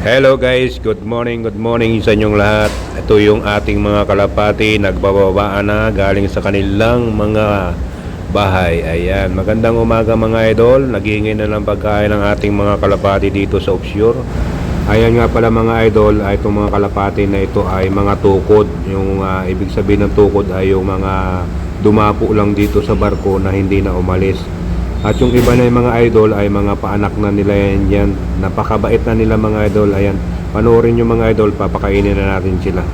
Hello guys, good morning, good morning sa inyong lahat. Ito yung ating mga kalapati, nagbababaan na galing sa kanilang mga bahay. Ayan, magandang umaga mga idol. Naghihingi na ng pagkain ng ating mga kalapati dito sa Offshore. Ayan nga pala mga idol, ay itong mga kalapati na ito ay mga tukod. Yung ah, ibig sabihin ng tukod ay yung mga dumapo lang dito sa barko na hindi na umalis. At yung iba na yung mga idol ay mga paanak na nila yan yan. Napakabait na nila mga idol. Ayan, panoorin yung mga idol, papakainin na natin sila.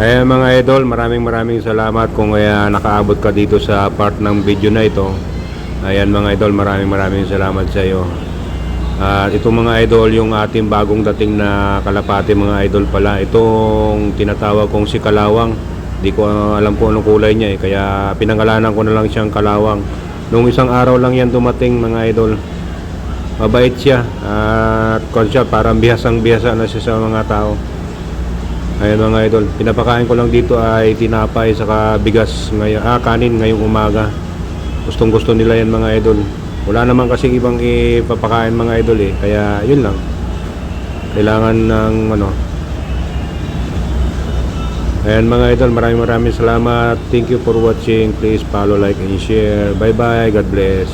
Ayan mga idol, maraming maraming salamat kung kaya nakaabot ka dito sa part ng video na ito. Ayan mga idol, maraming maraming salamat sa iyo. At itong mga idol, yung ating bagong dating na kalapati mga idol pala. Itong tinatawag kong si Kalawang. Di ko alam kung anong kulay niya eh. Kaya pinangalanan ko na lang siyang Kalawang. Nung isang araw lang yan dumating mga idol. Mabait siya. At uh, siya, parang bihasang bihasa na siya sa mga tao. Ayan mga idol, pinapakain ko lang dito ay tinapay saka bigas ngayon, ah kanin ngayong umaga. Gustong gusto nila yan mga idol. Wala naman kasi ibang ipapakain mga idol eh, kaya yun lang. Kailangan ng ano. Ayan mga idol, maraming maraming salamat. Thank you for watching. Please follow, like, and share. Bye bye. God bless.